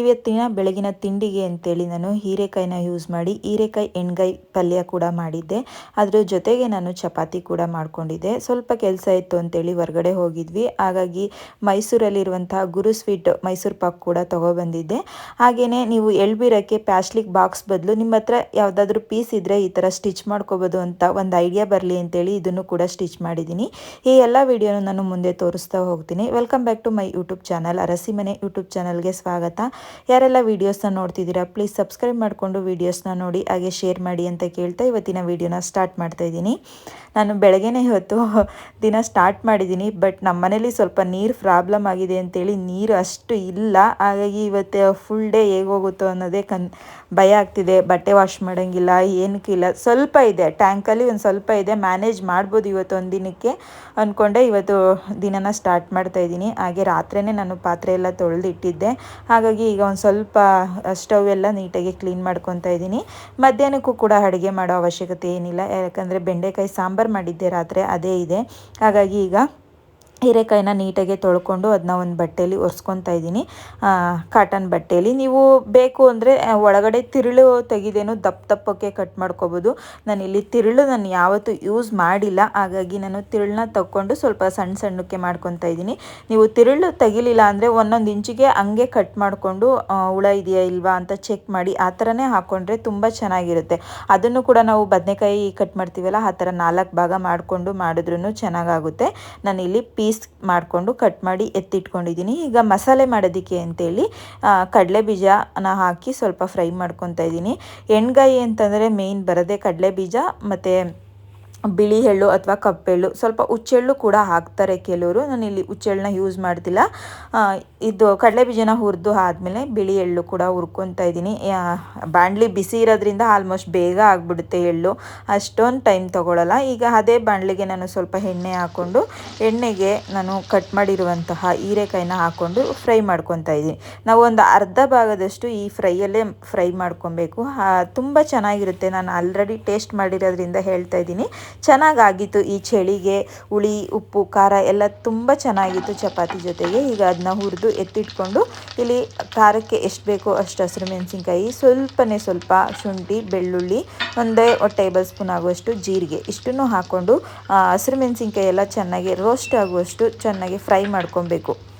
ಇವತ್ತಿನ ಬೆಳಗಿನ ತಿಂಡಿಗೆ ಅಂತೇಳಿ ನಾನು ಹೀರೆಕಾಯಿನ ಯೂಸ್ ಮಾಡಿ, ಹೀರೆಕಾಯಿ ಎಣ್ಗಾಯಿ ಪಲ್ಯ ಕೂಡ ಮಾಡಿದ್ದೆ. ಅದರ ಜೊತೆಗೆ ನಾನು ಚಪಾತಿ ಕೂಡ ಮಾಡಿಕೊಂಡಿದ್ದೆ. ಸ್ವಲ್ಪ ಕೆಲಸ ಇತ್ತು ಅಂತೇಳಿ ಹೊರಗಡೆ ಹೋಗಿದ್ವಿ. ಹಾಗಾಗಿ ಮೈಸೂರಲ್ಲಿರುವಂತಹ ಗುರು ಸ್ವೀಟ್ ಮೈಸೂರು ಪಾಕ್ ಕೂಡ ತೊಗೊಬಂದಿದ್ದೆ. ಹಾಗೆಯೇ ನೀವು ಎಳ್ಬೀರಕ್ಕೆ ಪ್ಯಾಸ್ಲಿಕ್ ಬಾಕ್ಸ್ ಬದಲು ನಿಮ್ಮ ಹತ್ರ ಯಾವುದಾದ್ರೂ ಪೀಸ್ ಇದ್ದರೆ ಈ ಥರ ಸ್ಟಿಚ್ ಮಾಡ್ಕೋಬೋದು ಅಂತ ಒಂದು ಐಡಿಯಾ ಬರಲಿ ಅಂತೇಳಿ ಇದನ್ನು ಕೂಡ ಸ್ಟಿಚ್ ಮಾಡಿದ್ದೀನಿ. ಈ ಎಲ್ಲ ವಿಡಿಯೋನು ನಾನು ಮುಂದೆ ತೋರಿಸ್ತಾ ಹೋಗ್ತೀನಿ. Welcome back to my YouTube channel Arasimane YouTube ಚಾನಲ್ಗೆ ಸ್ವಾಗತ. ಯಾರೆಲ್ಲ ವೀಡಿಯೋಸ್ನ ನೋಡ್ತಿದ್ದೀರಾ ಪ್ಲೀಸ್ ಸಬ್ಸ್ಕ್ರೈಬ್ ಮಾಡಿಕೊಂಡು ವೀಡಿಯೋಸ್ನ ನೋಡಿ, ಹಾಗೆ ಶೇರ್ ಮಾಡಿ ಅಂತ ಕೇಳ್ತಾ ಇವತ್ತಿನ ವೀಡಿಯೋನ ಸ್ಟಾರ್ಟ್ ಮಾಡ್ತಾ ಇದ್ದೀನಿ. ನಾನು ಬೆಳಗ್ಗೆನೇ ಇವತ್ತು ದಿನ ಸ್ಟಾರ್ಟ್ ಮಾಡಿದ್ದೀನಿ ಬಟ್ ನಮ್ಮ ಮನೇಲಿ ಸ್ವಲ್ಪ ನೀರು ಪ್ರಾಬ್ಲಮ್ ಆಗಿದೆ ಅಂತೇಳಿ ನೀರು ಅಷ್ಟು ಇಲ್ಲ. ಹಾಗಾಗಿ ಇವತ್ತು ಫುಲ್ ಡೇ ಹೇಗೆ ಹೋಗುತ್ತೋ ಅನ್ನೋದೇ ಕನ್, ಭಯ ಆಗ್ತಿದೆ. ಬಟ್ಟೆ ವಾಶ್ ಮಾಡೋಂಗಿಲ್ಲ ಏನಕ್ಕಿಲ್ಲ ಸ್ವಲ್ಪ ಇದೆ ಟ್ಯಾಂಕಲ್ಲಿ ಒಂದು ಸ್ವಲ್ಪ ಇದೆ ಮ್ಯಾನೇಜ್ ಮಾಡ್ಬೋದು ಇವತ್ತು ಒಂದು ದಿನಕ್ಕೆ ಅಂದ್ಕೊಂಡೆ ಇವತ್ತು ದಿನನ ಸ್ಟಾರ್ಟ್ ಮಾಡ್ತಾ ಇದ್ದೀನಿ. ಹಾಗೆ ರಾತ್ರಿಯೇ ನಾನು ಪಾತ್ರೆ ಎಲ್ಲ ತೊಳೆದಿಟ್ಟಿದ್ದೆ. ಹಾಗಾಗಿ ಈಗ ಒಂದು ಸ್ವಲ್ಪ ಸ್ಟವ್ ಎಲ್ಲ ನೀಟಾಗಿ ಕ್ಲೀನ್ ಮಾಡ್ಕೊತಾ ಇದ್ದೀನಿ. ಮಧ್ಯಾಹ್ನಕ್ಕೂ ಕೂಡ ಅಡುಗೆ ಮಾಡೋ ಅವಶ್ಯಕತೆ ಏನಿಲ್ಲ. ಯಾಕಂದರೆ ಬೆಂಡೆಕಾಯಿ ಸಾಂಬಾರು ಮಾಡಿದ್ದೆ ರಾತ್ರಿ, ಅದೇ ಇದೆ. ಹಾಗಾಗಿ ಈಗ ಹೀರೆಕಾಯಿನ ನೀಟಾಗಿ ತೊಳ್ಕೊಂಡು ಅದನ್ನ ಒಂದು ಬಟ್ಟೆಯಲ್ಲಿ ಒರೆಸ್ಕೊತಾ ಇದ್ದೀನಿ. ಕಾಟನ್ ಬಟ್ಟೆಯಲ್ಲಿ ನೀವು ಬೇಕು ಅಂದರೆ ಒಳಗಡೆ ತಿರುಳು ತೆಗೆದೇನು ದಪ್ಪ ದಪ್ಪಕ್ಕೆ ಕಟ್ ಮಾಡ್ಕೋಬೋದು. ನಾನು ಇಲ್ಲಿ ತಿರುಳು ನಾನು ಯಾವತ್ತೂ ಯೂಸ್ ಮಾಡಿಲ್ಲ. ಹಾಗಾಗಿ ನಾನು ತಿರುಳನ್ನ ತಗೊಂಡು ಸ್ವಲ್ಪ ಸಣ್ಣ ಸಣ್ಣಕ್ಕೆ ಮಾಡ್ಕೊತಾ ಇದ್ದೀನಿ. ನೀವು ತಿರುಳು ತೆಗಿಲಿಲ್ಲ ಅಂದರೆ ಒಂದೊಂದು ಇಂಚಿಗೆ ಹಂಗೆ ಕಟ್ ಮಾಡಿಕೊಂಡು ಹುಳ ಇದೆಯಾ ಇಲ್ವಾ ಅಂತ ಚೆಕ್ ಮಾಡಿ ಆ ಥರನೇ ಹಾಕ್ಕೊಂಡ್ರೆ ತುಂಬ ಚೆನ್ನಾಗಿರುತ್ತೆ. ಅದನ್ನು ಕೂಡ ನಾವು ಬದನೆಕಾಯಿ ಕಟ್ ಮಾಡ್ತೀವಲ್ಲ, ಆ ಥರ ನಾಲ್ಕು ಭಾಗ ಮಾಡಿಕೊಂಡು ಮಾಡಿದ್ರೂ ಚೆನ್ನಾಗಾಗುತ್ತೆ. ನಾನು ಇಲ್ಲಿ ಪೀಸ್ ಮಾಡಿಕೊಂಡು ಕಟ್ ಮಾಡಿ ಎತ್ತಿಟ್ಕೊಂಡಿದ್ದೀನಿ. ಈಗ ಮಸಾಲೆ ಮಾಡೋದಕ್ಕೆ ಅಂತೇಳಿ ಕಡಲೆ ಬೀಜನ ಹಾಕಿ ಸ್ವಲ್ಪ ಫ್ರೈ ಮಾಡ್ಕೊತಾ ಇದ್ದೀನಿ. ಎಣ್ಗಾಯಿ ಅಂತಂದರೆ ಮೇಯ್ನ್ ಬರೋದೇ ಕಡಲೆ ಬೀಜ, ಮತ್ತು ಬಿಳಿ ಎಳ್ಳು ಅಥವಾ ಕಪ್ಪೆಳ್ಳು ಸ್ವಲ್ಪ ಹುಚ್ಚೆಳ್ಳು ಕೂಡ ಹಾಕ್ತಾರೆ ಕೆಲವರು. ನಾನು ಇಲ್ಲಿ ಹುಚ್ಚೆಳ್ಳನ್ನ ಯೂಸ್ ಮಾಡ್ತಿಲ್ಲ. ಇದು ಕಡಲೆ ಬೀಜನ ಹುರಿದು ಆದಮೇಲೆ ಬಿಳಿ ಎಳ್ಳು ಕೂಡ ಹುರ್ಕೊತಾ ಇದ್ದೀನಿ. ಬಾಣಲಿ ಬಿಸಿ ಇರೋದ್ರಿಂದ ಆಲ್ಮೋಸ್ಟ್ ಬೇಗ ಆಗಿಬಿಡುತ್ತೆ ಎಳ್ಳು. ಅಷ್ಟೊಂದು ಟೈಮ್ ತೊಗೊಳ್ಳಲ್ಲ ಈಗ ಅದೇ ಬಾಣಲಿಗೆ ನಾನು ಸ್ವಲ್ಪ ಎಣ್ಣೆ ಹಾಕ್ಕೊಂಡು ಎಣ್ಣೆಗೆ ನಾನು ಕಟ್ ಮಾಡಿರುವಂತಹ ಹೀರೆಕಾಯಿನ ಹಾಕ್ಕೊಂಡು ಫ್ರೈ ಮಾಡ್ಕೊತಾ ಇದ್ದೀನಿ. ನಾವು ಒಂದು ಅರ್ಧ ಭಾಗದಷ್ಟು ಈ ಫ್ರೈಯಲ್ಲೇ ಫ್ರೈ ಮಾಡ್ಕೊಬೇಕು. ತುಂಬ ಚೆನ್ನಾಗಿರುತ್ತೆ. ನಾನು ಆಲ್ರೆಡಿ ಟೇಸ್ಟ್ ಮಾಡಿರೋದ್ರಿಂದ ಹೇಳ್ತಾ ಇದ್ದೀನಿ. ಚೆನ್ನಾಗಾಗಿತ್ತು ಈ ಚಳಿಗೆ, ಹುಳಿ, ಉಪ್ಪು, ಖಾರ ಎಲ್ಲ ತುಂಬ ಚೆನ್ನಾಗಿತ್ತು ಚಪಾತಿ ಜೊತೆಗೆ. ಈಗ ಅದನ್ನ ಹುರಿದು ಎತ್ತಿಟ್ಕೊಂಡು ಇಲ್ಲಿ ಖಾರಕ್ಕೆ ಎಷ್ಟು ಬೇಕೋ ಅಷ್ಟು ಹಸಿರು ಮೆಣಸಿನ್ಕಾಯಿ, ಸ್ವಲ್ಪನೇ ಸ್ವಲ್ಪ ಶುಂಠಿ, ಬೆಳ್ಳುಳ್ಳಿ, ಒಂದೇ ಟೇಬಲ್ ಸ್ಪೂನ್ ಆಗುವಷ್ಟು ಜೀರಿಗೆ. ಇಷ್ಟನ್ನು ಹಾಕ್ಕೊಂಡು ಹಸಿರು ಮೆಣಸಿನ್ಕಾಯಿ ಎಲ್ಲ ಚೆನ್ನಾಗಿ ರೋಸ್ಟ್ ಆಗುವಷ್ಟು ಚೆನ್ನಾಗಿ ಫ್ರೈ ಮಾಡ್ಕೊಬೇಕು.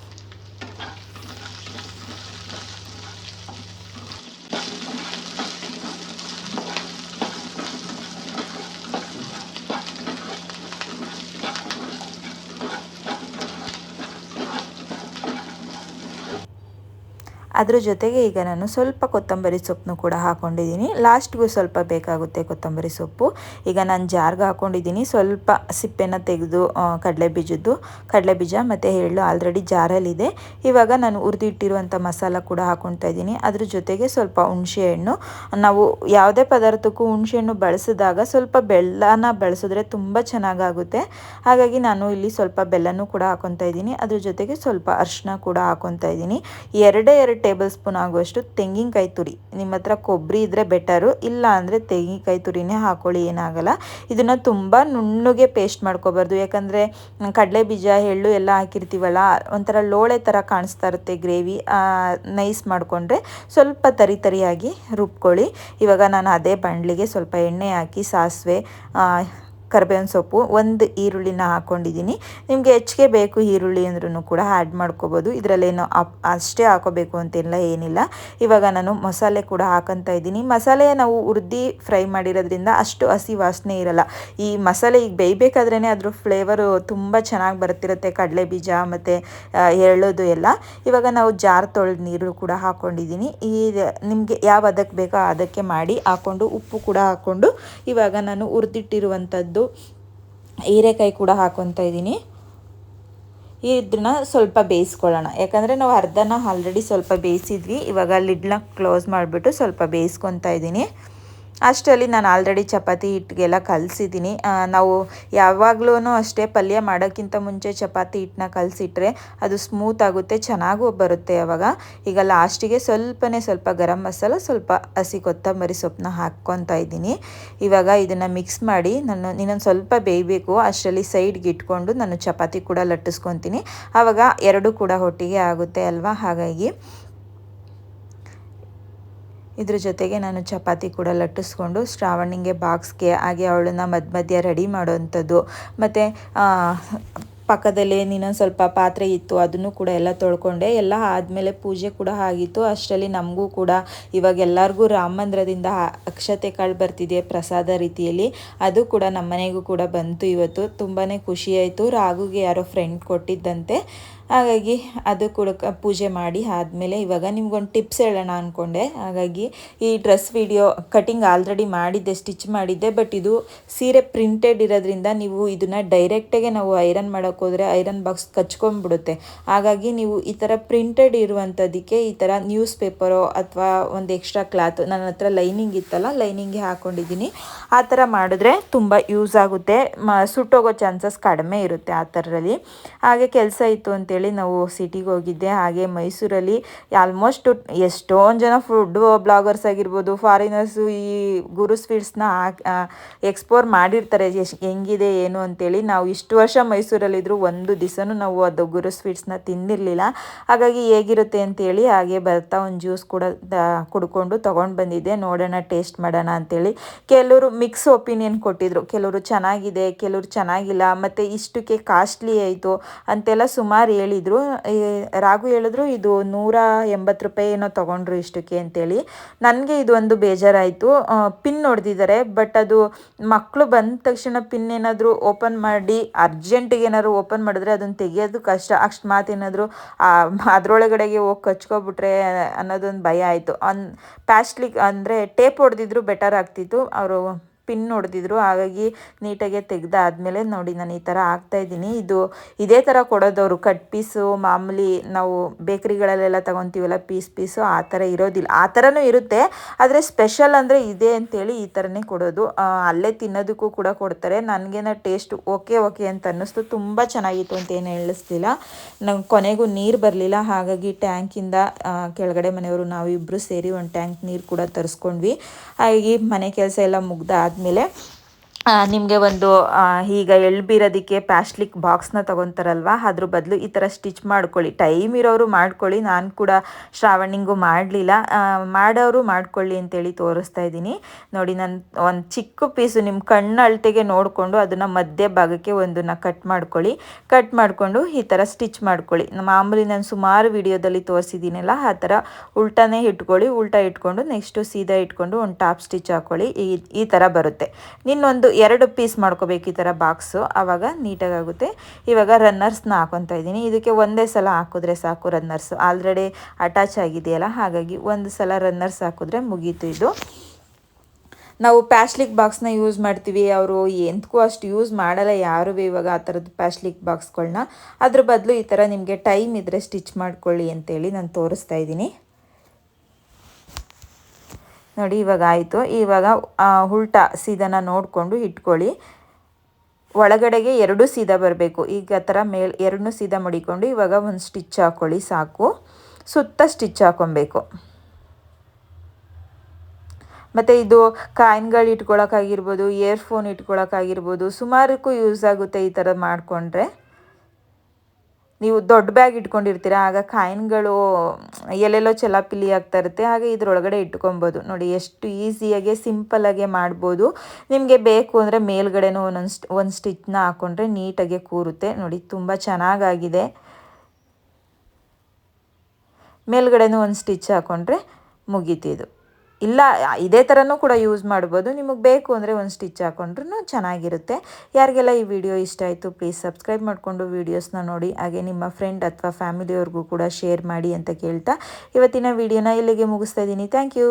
ಅದ್ರ ಜೊತೆಗೆ ಈಗ ನಾನು ಸ್ವಲ್ಪ ಕೊತ್ತಂಬರಿ ಸೊಪ್ಪನ್ನು ಕೂಡ ಹಾಕ್ಕೊಂಡಿದ್ದೀನಿ ಲಾಸ್ಟ್ಗೂ ಸ್ವಲ್ಪ ಬೇಕಾಗುತ್ತೆ ಕೊತ್ತಂಬರಿ ಸೊಪ್ಪು. ಈಗ ನಾನು ಜಾರ್ಗೆ ಹಾಕ್ಕೊಂಡಿದ್ದೀನಿ ಸ್ವಲ್ಪ ಸಿಪ್ಪೆನ ತೆಗೆದು ಕಡಲೆ ಬೀಜದ್ದು, ಕಡಲೆ ಬೀಜ ಮತ್ತು ಎಳ್ಳು ಆಲ್ರೆಡಿ ಜಾರಲ್ಲಿದೆ ಇವಾಗ ನಾನು ಹುರಿದಿಟ್ಟಿರುವಂಥ ಮಸಾಲ ಕೂಡ ಹಾಕ್ಕೊತಾ ಇದ್ದೀನಿ. ಅದ್ರ ಜೊತೆಗೆ ಸ್ವಲ್ಪ ಹುಣಸೆಹಣ್ಣು ನಾವು ಯಾವುದೇ ಪದಾರ್ಥಕ್ಕೂ ಹುಣಸೆಹಣ್ಣು ಬಳಸಿದಾಗ ಸ್ವಲ್ಪ ಬೆಲ್ಲನ ಬಳಸಿದ್ರೆ ತುಂಬ ಚೆನ್ನಾಗಾಗುತ್ತೆ. ಹಾಗಾಗಿ ನಾನು ಇಲ್ಲಿ ಸ್ವಲ್ಪ ಬೆಲ್ಲನೂ ಕೂಡ ಹಾಕೊತಾ ಇದ್ದೀನಿ. ಅದ್ರ ಜೊತೆಗೆ ಸ್ವಲ್ಪ ಅರಿಶಿನ ಕೂಡ ಹಾಕೊತಾ ಇದ್ದೀನಿ. ಎರಡೇ ಎರಡು ಟೇಬಲ್ ಸ್ಪೂನ್ ಆಗುವಷ್ಟು ತೆಂಗಿನಕಾಯಿ ತುರಿ. ನಿಮ್ಮ ಹತ್ರ ಕೊಬ್ಬರಿ ಇದ್ದರೆ ಬೆಟರು ಇಲ್ಲ ಅಂದರೆ ತೆಂಗಿನಕಾಯಿ ತುರಿನೇ ಹಾಕೊಳ್ಳಿ, ಏನಾಗಲ್ಲ. ಇದನ್ನು ತುಂಬ ನುಣ್ಣಗೆ ಪೇಸ್ಟ್ ಮಾಡ್ಕೋಬಾರ್ದು. ಯಾಕಂದರೆ, ಕಡಲೆ ಬೀಜ, ಎಳ್ಳು ಎಲ್ಲ ಹಾಕಿರ್ತೀವಲ್ಲ, ಒಂಥರ ಲೋಳೆ ಥರ ಕಾಣಿಸ್ತಾ ಇರುತ್ತೆ ಗ್ರೇವಿ ನೈಸ್ ಮಾಡಿಕೊಂಡ್ರೆ. ಸ್ವಲ್ಪ ತರಿ ತರಿಯಾಗಿ ರುಬ್ಕೊಳ್ಳಿ. ಇವಾಗ ನಾನು ಅದೇ ಬಂಡ್ಲಿಗೆ ಸ್ವಲ್ಪ ಎಣ್ಣೆ ಹಾಕಿ, ಸಾಸಿವೆ ಕರಿಬೇವಿನ ಸೊಪ್ಪು ಒಂದು ಈರುಳ್ಳಿನ ಹಾಕ್ಕೊಂಡಿದ್ದೀನಿ ನಿಮಗೆ ಹೆಚ್ಚಿಗೆ ಬೇಕು ಈರುಳ್ಳಿ ಅಂದ್ರೂ ಕೂಡ ಆ್ಯಡ್ ಮಾಡ್ಕೋಬೋದು. ಇದರಲ್ಲೇನು ಅಷ್ಟೇ ಹಾಕೋಬೇಕು ಅಂತೆಲ್ಲ ಏನಿಲ್ಲ. ಇವಾಗ ನಾನು ಮಸಾಲೆ ಕೂಡ ಹಾಕಂತ ಇದ್ದೀನಿ. ಮಸಾಲೆ ನಾವು ಹುರ್ದು ಫ್ರೈ ಮಾಡಿರೋದ್ರಿಂದ ಅಷ್ಟು ಹಸಿ ವಾಸನೆ ಇರಲ್ಲ. ಈ ಮಸಾಲೆ ಈಗ ಬೇಯಬೇಕಾದ್ರೇ ಅದ್ರ ಫ್ಲೇವರು ತುಂಬ ಚೆನ್ನಾಗಿ ಬರ್ತಿರುತ್ತೆ. ಕಡಲೆ ಬೀಜ ಮತ್ತು ಎಳ್ಳೋದು ಎಲ್ಲ. ಇವಾಗ ನಾವು ಜಾರ್ ತೊಳೆದು ನೀರು ಕೂಡ ಹಾಕ್ಕೊಂಡಿದ್ದೀನಿ ಈ, ನಿಮಗೆ ಯಾವ ಅದಕ್ಕೆ ಬೇಕೋ ಅದಕ್ಕೆ ಮಾಡಿ ಹಾಕ್ಕೊಂಡು ಉಪ್ಪು ಕೂಡ ಹಾಕ್ಕೊಂಡು ಇವಾಗ ನಾನು ಹುರಿದಿಟ್ಟಿರುವಂಥದ್ದು ಹೀರೆಕಾಯಿ ಕೂಡ ಹಾಕೊತಾ ಇದ್ದೀನಿ. ಇದನ್ನ ಸ್ವಲ್ಪ ಬೇಯಿಸ್ಕೊಳ್ಳೋಣ. ಯಾಕಂದರೆ ನಾವು ಅರ್ಧನ ಆಲ್ರೆಡಿ ಸ್ವಲ್ಪ ಬೇಯಿಸಿದ್ವಿ. ಇವಾಗ ಲಿಡ್ನ ಕ್ಲೋಸ್ ಮಾಡಿಬಿಟ್ಟು ಸ್ವಲ್ಪ ಬೇಯಿಸ್ಕೊತಾ ಇದ್ದೀನಿ. ಅಷ್ಟರಲ್ಲಿ ನಾನು ಆಲ್ರೆಡಿ ಚಪಾತಿ ಹಿಟ್ಟಿಗೆಲ್ಲ ಕಲಸಿದ್ದೀನಿ. ನಾವು ಯಾವಾಗಲೂ ಅಷ್ಟೇ ಪಲ್ಯ ಮಾಡೋಕ್ಕಿಂತ ಮುಂಚೆ ಚಪಾತಿ ಹಿಟ್ಟನ್ನ ಕಲಸಿಟ್ರೆ ಅದು ಸ್ಮೂತ್ ಆಗುತ್ತೆ, ಚೆನ್ನಾಗೂ ಬರುತ್ತೆ ಅವಾಗ. ಈಗ ಲಾಸ್ಟಿಗೆ ಸ್ವಲ್ಪನೇ ಸ್ವಲ್ಪ ಗರಂ ಮಸಾಲ, ಸ್ವಲ್ಪ ಹಸಿ ಕೊತ್ತಂಬರಿ ಸೊಪ್ಪನ್ನ ಹಾಕ್ಕೊತಾ ಇದ್ದೀನಿ. ಇವಾಗ ಇದನ್ನು ಮಿಕ್ಸ್ ಮಾಡಿ ನಾನು ಇನ್ನೊಂದು ಸ್ವಲ್ಪ ಬೇಯಬೇಕು. ಅಷ್ಟರಲ್ಲಿ ಸೈಡ್ಗೆ ಇಟ್ಕೊಂಡು ನಾನು ಚಪಾತಿ ಕೂಡ ಲಟ್ಟಿಸ್ಕೊತೀನಿ. ಆವಾಗ ಎರಡು ಕೂಡ ಒಟ್ಟಿಗೆ ಆಗುತ್ತೆ ಅಲ್ವಾ? ಹಾಗಾಗಿ ಇದ್ರ ಜೊತೆಗೆ ನಾನು ಚಪಾತಿ ಕೂಡ ಲಟ್ಟಿಸ್ಕೊಂಡು ಶ್ರಾವಣಿಗೆ ಬಾಕ್ಸ್ಗೆ ಹಾಗೆ ಅವಳನ್ನ ಮಧ್ಯ ಮಧ್ಯ ರೆಡಿ ಮಾಡೋವಂಥದ್ದು ಮತ್ತು ಪಕ್ಕದಲ್ಲೇ ಇನ್ನೊಂದು ಸ್ವಲ್ಪ ಪಾತ್ರೆ ಇತ್ತು ಅದನ್ನು ಕೂಡ ಎಲ್ಲ ತೊಳ್ಕೊಂಡೆ. ಎಲ್ಲ ಆದಮೇಲೆ ಪೂಜೆ ಕೂಡ ಆಗಿತ್ತು. ಅಷ್ಟರಲ್ಲಿ ನಮಗೂ ಕೂಡ ಇವಾಗ ಎಲ್ಲರಿಗೂ ರಾಮ ಮಂದಿರದಿಂದ ಅಕ್ಷತೆ ಕಾಳು ಬರ್ತಿದೆ ಪ್ರಸಾದ ರೀತಿಯಲ್ಲಿ. ಅದು ಕೂಡ ನಮ್ಮ ಮನೆಗೂ ಕೂಡ ಬಂತು ಇವತ್ತು. ತುಂಬಾ ಖುಷಿಯಾಯಿತು ರಾಗುಗೆ ಯಾರೋ ಫ್ರೆಂಡ್ ಕೊಟ್ಟಿದ್ದಂತೆ. ಹಾಗಾಗಿ ಅದು ಕೂಡ ಪೂಜೆ ಮಾಡಿ ಆದಮೇಲೆ ಇವಾಗ ನಿಮ್ಗೊಂದು ಟಿಪ್ಸ್ ಹೇಳೋಣ ಅಂದ್ಕೊಂಡೆ ಹಾಗಾಗಿ ಈ ಡ್ರೆಸ್ ವಿಡಿಯೋ ಕಟಿಂಗ್ ಆಲ್ರೆಡಿ ಮಾಡಿದ್ದೆ, ಸ್ಟಿಚ್ ಮಾಡಿದ್ದೆ, ಬಟ್ ಇದು ಸೀರೆ ಪ್ರಿಂಟೆಡ್ ಇರೋದ್ರಿಂದ ನೀವು ಇದನ್ನು ಡೈರೆಕ್ಟಾಗೆ ನಾವು ಐರನ್ ಮಾಡೋಕೆ ಹೋದರೆ ಐರನ್ ಬಾಕ್ಸ್ ಕಚ್ಕೊಂಡ್ಬಿಡುತ್ತೆ. ಹಾಗಾಗಿ ನೀವು ಈ ಥರ ಪ್ರಿಂಟೆಡ್ ಇರುವಂಥದ್ದಕ್ಕೆ ಈ ಥರ ನ್ಯೂಸ್ ಪೇಪರೋ ಅಥವಾ ಒಂದು ಎಕ್ಸ್ಟ್ರಾ ಕ್ಲಾತ್, ನನ್ನ ಹತ್ರ ಲೈನಿಂಗ್ ಇತ್ತಲ್ಲ, ಲೈನಿಂಗ್ಗೆ ಹಾಕ್ಕೊಂಡಿದ್ದೀನಿ ಆ ಥರ ಮಾಡಿದ್ರೆ ತುಂಬ ಯೂಸ್ ಆಗುತ್ತೆ. ಸುಟ್ಟೋಗೋ ಚಾನ್ಸಸ್ ಕಡಿಮೆ ಇರುತ್ತೆ ಆ ಥರದಲ್ಲಿ. ಹಾಗೆ ಕೆಲಸ ಇತ್ತು ಅಂತೇಳಿ ಹೇಳಿ ನಾವು ಸಿಟಿಗೆ ಹೋಗಿದ್ದೆ. ಹಾಗೆ ಮೈಸೂರಲ್ಲಿ ಆಲ್ಮೋಸ್ಟ್ ಎಷ್ಟೊಂದು ಜನ ಫುಡ್ ಬ್ಲಾಗರ್ಸ್ ಆಗಿರ್ಬೋದು ಫಾರಿನರ್ಸು ಈ ಗುರು ಸ್ವೀಟ್ಸ್ನ ಎಕ್ಸ್ಪ್ಲೋರ್ ಮಾಡಿರ್ತಾರೆ. ಎಷ್ಟು ಹೆಂಗಿದೆ, ಏನು ಅಂತೇಳಿ ನಾವು ಇಷ್ಟು ವರ್ಷ ಮೈಸೂರಲ್ಲಿದ್ದರೂ ಒಂದು ದಿವಸನೂ ನಾವು ಅದು ಗುರು ಸ್ವೀಟ್ಸ್ನ ತಿಂದಿರಲಿಲ್ಲ. ಹಾಗಾಗಿ ಹೇಗಿರುತ್ತೆ ಅಂತೇಳಿ ಹಾಗೆ ಬರ್ತಾ ಒಂದು ಜ್ಯೂಸ್ ಕೂಡ ಕುಡ್ಕೊಂಡು ತೊಗೊಂಡು ಬಂದಿದ್ದೆ. ನೋಡೋಣ ಟೇಸ್ಟ್ ಮಾಡೋಣ ಅಂತೇಳಿ. ಕೆಲವರು ಮಿಕ್ಸ್ ಒಪಿನಿಯನ್ ಕೊಟ್ಟಿದ್ರು. ಕೆಲವರು ಚೆನ್ನಾಗಿದೆ, ಕೆಲವರು ಚೆನ್ನಾಗಿಲ್ಲ, ಮತ್ತು ಇಷ್ಟಕ್ಕೆ ಕಾಸ್ಟ್ಲಿ ಆಯಿತು ಅಂತೆಲ್ಲ ಸುಮಾರು ಹೇಳಿದರು. ರಾಘು ಹೇಳಿದ್ರು, ಇದು ನೂರ ಎಂಬತ್ತು ರೂಪಾಯಿ ಏನೋ ತೊಗೊಂಡ್ರು ಇಷ್ಟಕ್ಕೆ ಅಂತೇಳಿ. ನನಗೆ ಇದು ಒಂದು ಬೇಜಾರಾಯಿತು ಪಿನ್ ಹೊಡೆದಿದ್ದಾರೆ ಬಟ್ ಅದು ಮಕ್ಕಳು ಬಂದ ತಕ್ಷಣ ಪಿನ್ ಏನಾದರೂ ಓಪನ್ ಮಾಡಿ, ಅರ್ಜೆಂಟಿಗೆ ಏನಾದ್ರು ಓಪನ್ ಮಾಡಿದ್ರೆ ಅದನ್ನು ತೆಗಿಯೋದು ಕಷ್ಟ. ಅಷ್ಟು ಮಾತೇನಾದರೂ ಅದರೊಳಗಡೆಗೆ ಹೋಗಿ ಕಚ್ಕೊಬಿಟ್ರೆ ಅನ್ನೋದೊಂದು ಭಯ ಆಯಿತು. ಅನ್ ಪ್ಯಾಸ್ಟ್ಲಿಕ್ ಅಂದರೆ ಟೇಪ್ ಹೊಡೆದಿದ್ರು ಬೆಟರ್ ಆಗ್ತಿತ್ತು. ಅವರು ಪಿನ್ ನೋಡಿದ್ರು ಹಾಗಾಗಿ ನೀಟಾಗೆ ತೆಗೆದಾದ್ಮೇಲೆ ನೋಡಿ ನಾನು ಈ ಥರ ಇದ್ದೀನಿ. ಇದು ಇದೇ ಥರ ಕೊಡೋದವರು ಕಟ್ ಪೀಸು, ಮಾಮೂಲಿ ನಾವು ಬೇಕ್ರಿಗಳಲ್ಲೆಲ್ಲ ತಗೊತೀವಲ್ಲ ಪೀಸ್ ಪೀಸು, ಆ ಥರ ಇರೋದಿಲ್ಲ. ಆ ಥರನೂ ಇರುತ್ತೆ, ಆದರೆ ಸ್ಪೆಷಲ್ ಅಂದರೆ ಇದೆ ಅಂತೇಳಿ ಈ ಥರನೇ ಕೊಡೋದು. ಅಲ್ಲೇ ತಿನ್ನೋದಕ್ಕೂ ಕೂಡ ಕೊಡ್ತಾರೆ. ನನಗೇನ ಟೇಸ್ಟ್ ಓಕೆ ಓಕೆ ಅಂತ ಅನ್ನಿಸ್ತು. ತುಂಬ ಚೆನ್ನಾಗಿತ್ತು ಅಂತ ಏನು ಹೇಳಿಸ್ಲಿಲ್ಲ. ನಂಗೆ ಕೊನೆಗೂ ನೀರು ಬರಲಿಲ್ಲ. ಹಾಗಾಗಿ ಟ್ಯಾಂಕಿಂದ ಕೆಳಗಡೆ ಮನೆಯವರು ನಾವಿಬ್ಬರು ಸೇರಿ ಒಂದು ಟ್ಯಾಂಕ್ ನೀರು ಕೂಡ ತರಿಸ್ಕೊಂಡ್ವಿ. ಹಾಗಾಗಿ ಮನೆ ಕೆಲಸ ಎಲ್ಲ ಮುಗ್ದಾದ ಆದಮೇಲೆ ನಿಮಗೆ ಒಂದು ಈಗ ಎಳ್ಬಿರೋದಕ್ಕೆ ಪ್ಯಾಸ್ಟ್ಲಿಕ್ ಬಾಕ್ಸ್ನ ತೊಗೊತಾರಲ್ವ? ಅದ್ರ ಬದಲು ಈ ಥರ ಸ್ಟಿಚ್ ಮಾಡ್ಕೊಳ್ಳಿ. ಟೈಮ್ ಇರೋರು ಮಾಡ್ಕೊಳ್ಳಿ. ನಾನು ಕೂಡ ಶ್ರಾವಣಿಂಗು ಮಾಡಲಿಲ್ಲ. ಮಾಡೋರು ಮಾಡ್ಕೊಳ್ಳಿ ಅಂತೇಳಿ ತೋರಿಸ್ತಾ ಇದ್ದೀನಿ. ನೋಡಿ, ನಾನು ಒಂದು ಚಿಕ್ಕ ಪೀಸು ನಿಮ್ಮ ಕಣ್ಣು ಅಳತೆಗೆ ನೋಡಿಕೊಂಡು ಅದನ್ನು ಮಧ್ಯ ಭಾಗಕ್ಕೆ ಒಂದನ್ನು ಕಟ್ ಮಾಡ್ಕೊಳ್ಳಿ. ಕಟ್ ಮಾಡಿಕೊಂಡು ಈ ಥರ ಸ್ಟಿಚ್ ಮಾಡ್ಕೊಳ್ಳಿ. ಮಾಮೂಲಿ ನಾನು ಸುಮಾರು ವಿಡಿಯೋದಲ್ಲಿ ತೋರಿಸಿದ್ದೀನಲ್ಲ, ಆ ಥರ ಉಲ್ಟಾನೇ ಇಟ್ಕೊಳ್ಳಿ. ಉಲ್ಟಾ ಇಟ್ಕೊಂಡು ನೆಕ್ಸ್ಟು ಸೀದಾ ಇಟ್ಕೊಂಡು ಒಂದು ಟಾಪ್ ಸ್ಟಿಚ್ ಹಾಕ್ಕೊಳ್ಳಿ ಈ ಈ ಥರ ಬರುತ್ತೆ. ನಿನ್ನೊಂದು ಎರಡು ಪೀಸ್ ಮಾಡ್ಕೋಬೇಕು ಈ ಥರ ಬಾಕ್ಸು ಆವಾಗ ನೀಟಾಗುತ್ತೆ ಇವಾಗ ರನ್ನರ್ಸ್ನ ಹಾಕೊತಾ ಇದ್ದೀನಿ. ಇದಕ್ಕೆ ಒಂದೇ ಸಲ ಹಾಕಿದ್ರೆ ಸಾಕು ರನ್ನರ್ಸ್ ಆಲ್ರೆಡಿ ಅಟ್ಯಾಚ್ ಆಗಿದೆಯಲ್ಲ, ಹಾಗಾಗಿ ಒಂದು ಸಲ ರನ್ನರ್ಸ್ ಹಾಕಿದ್ರೆ ಮುಗೀತು ಇದು. ನಾವು ಪ್ಯಾಸ್ಲಿಕ್ ಬಾಕ್ಸ್ನ ಯೂಸ್ ಮಾಡ್ತೀವಿ. ಅವರು ಎಂತಕ್ಕೂ ಅಷ್ಟು ಯೂಸ್ ಮಾಡಲ್ಲ ಯಾರು ಇವಾಗ ಆ ಥರದ್ದು ಪ್ಯಾಸ್ಲಿಕ್ ಬಾಕ್ಸ್ಗಳನ್ನ ಅದ್ರ ಬದಲು ಈ ಥರ ನಿಮಗೆ ಟೈಮ್ ಇದ್ದರೆ ಸ್ಟಿಚ್ ಮಾಡ್ಕೊಳ್ಳಿ ಅಂತೇಳಿ ನಾನು ತೋರಿಸ್ತಾ ಇದ್ದೀನಿ. ನೋಡಿ, ಇವಾಗ ಆಯಿತು. ಇವಾಗ ಉಲ್ಟಾ ಸೀದನ ನೋಡಿಕೊಂಡು ಇಟ್ಕೊಳ್ಳಿ. ಒಳಗಡೆಗೆ ಎರಡು ಸೀದಾ ಬರಬೇಕು. ಈಗ ಥರ ಮೇಲ್, ಎರಡನ್ನೂ ಸೀದಾ ಮಡಿಕೊಂಡು ಇವಾಗ ಒಂದು ಸ್ಟಿಚ್ ಹಾಕ್ಕೊಳ್ಳಿ ಸಾಕು. ಸುತ್ತ ಸ್ಟಿಚ್ ಹಾಕೊಬೇಕು. ಮತ್ತು ಇದು ಕಾಯಿನ್ಗಳು ಇಟ್ಕೊಳ್ಳೋಕ್ಕಾಗಿರ್ಬೋದು ಇಯರ್ಫೋನ್ ಇಟ್ಕೊಳ್ಳೋಕ್ಕಾಗಿರ್ಬೋದು ಸುಮಾರಕ್ಕೂ ಯೂಸ್ ಆಗುತ್ತೆ ಈ ಥರ ಮಾಡಿಕೊಂಡ್ರೆ. ನೀವು ದೊಡ್ಡ ಬ್ಯಾಗ್ ಇಟ್ಕೊಂಡಿರ್ತೀರ, ಆಗ ಕಾಯಿನ್ಗಳು ಎಲ್ಲೆಲ್ಲೋ ಚಲಾಪಿಲಿ ಆಗ್ತಾ ಇರುತ್ತೆ, ಹಾಗೆ ಇದ್ರೊಳಗಡೆ ಇಟ್ಕೊಬೋದು. ನೋಡಿ, ಎಷ್ಟು ಈಸಿಯಾಗಿ ಸಿಂಪಲ್ಲಾಗೆ ಮಾಡ್ಬೋದು. ನಿಮಗೆ ಬೇಕು ಅಂದರೆ ಮೇಲ್ಗಡೆನೂ ಒಂದೊಂದು ಒಂದು ಸ್ಟಿಚ್ನ ಹಾಕ್ಕೊಂಡ್ರೆ ನೀಟಾಗೆ ಕೂರುತ್ತೆ. ನೋಡಿ, ತುಂಬ ಚೆನ್ನಾಗಾಗಿದೆ. ಮೇಲ್ಗಡೆನೂ ಒಂದು ಸ್ಟಿಚ್ ಹಾಕ್ಕೊಂಡ್ರೆ ಮುಗೀತಿದು ಇಲ್ಲ, ಇದೇ ಥರನೂ ಕೂಡ ಯೂಸ್ ಮಾಡ್ಬೋದು. ನಿಮಗೆ ಬೇಕು ಅಂದರೆ ಒಂದು ಸ್ಟಿಚ್ ಹಾಕ್ಕೊಂಡ್ರೂ ಚೆನ್ನಾಗಿರುತ್ತೆ. ಯಾರಿಗೆಲ್ಲ ಈ ವಿಡಿಯೋ ಇಷ್ಟ ಆಯಿತು ಪ್ಲೀಸ್ ಸಬ್ಸ್ಕ್ರೈಬ್ ಮಾಡಿಕೊಂಡು ವೀಡಿಯೋಸ್ನ ನೋಡಿ, ಹಾಗೆ ನಿಮ್ಮ ಫ್ರೆಂಡ್ ಅಥವಾ ಫ್ಯಾಮಿಲಿಯವ್ರಿಗೂ ಕೂಡ ಶೇರ್ ಮಾಡಿ ಅಂತ ಕೇಳ್ತಾ ಇವತ್ತಿನ ವಿಡಿಯೋನ ಇಲ್ಲಿಗೆ ಮುಗಿಸ್ತಾ ಇದ್ದೀನಿ. Thank you